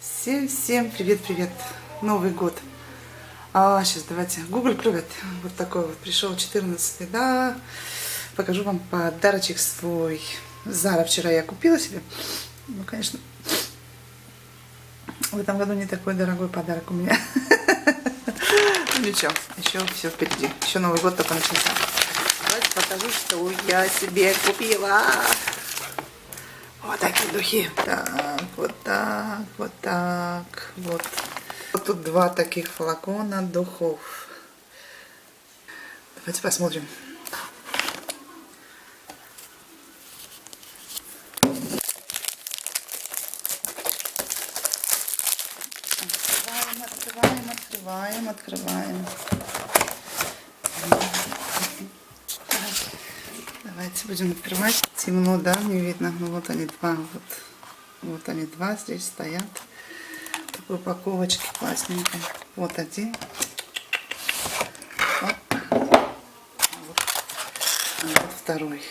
Всем, всем привет-привет. Новый год. А, сейчас давайте. Google привет. Вот такой вот пришел 14 да. Покажу вам подарочек свой. Зара вчера я купила себе. Ну, конечно, в этом году не такой дорогой подарок у меня. Ну ничего, еще все впереди. Еще Новый год только начался. Давайте покажу, что я себе купила. Вот такие духи. Так, вот так, вот так, вот. Вот тут два таких флакона духов. Давайте посмотрим. Открываем, открываем, открываем, открываем. Давайте будем открывать. Темно, да, не видно. Ну вот они два. Вот, вот они два здесь стоят. Такой упаковочке классненькой. Вот один. Оп. А вот, а вот второй.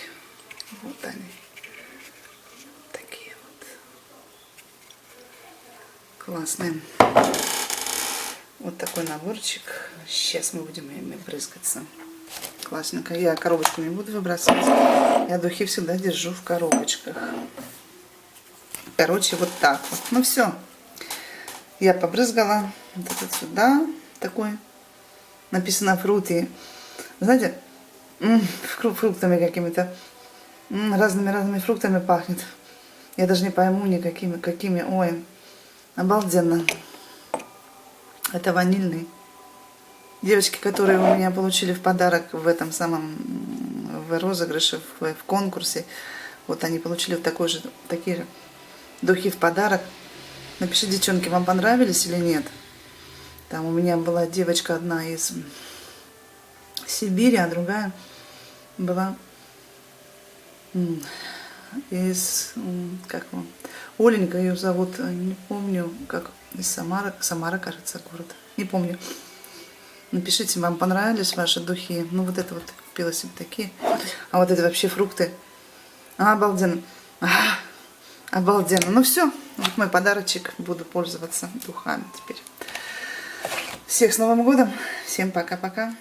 Вот они. Такие вот. Классные. Вот такой наборчик. Сейчас мы будем ими брызгаться. Классненько. Я коробочку не буду выбрасывать. Я духи всегда держу в коробочках. Короче, вот так вот. Ну все. Я побрызгала. Вот это сюда. Такой. Написано фрукты. Знаете, фруктами какими-то. Разными-разными фруктами пахнет. Я даже не пойму никакими, какими. Ой, обалденно. Это ванильный. Девочки, которые у меня получили в подарок в этом самом в розыгрыше, в, в конкурсе, вот они получили вот такой же, такие же духи в подарок. Напишите, девчонки, вам понравились или нет. Там у меня была девочка одна из Сибири, а другая была из, как его, Оленька ее зовут, э, не помню, как, из Самары, Самара, кажется, город, не помню. Напишите, вам понравились ваши духи. Ну, вот это вот купила себе такие. А вот это вообще фрукты. А, обалденно. А, обалденно. Ну все, вот мой подарочек. Буду пользоваться духами теперь. Всех с Новым годом. Всем пока-пока.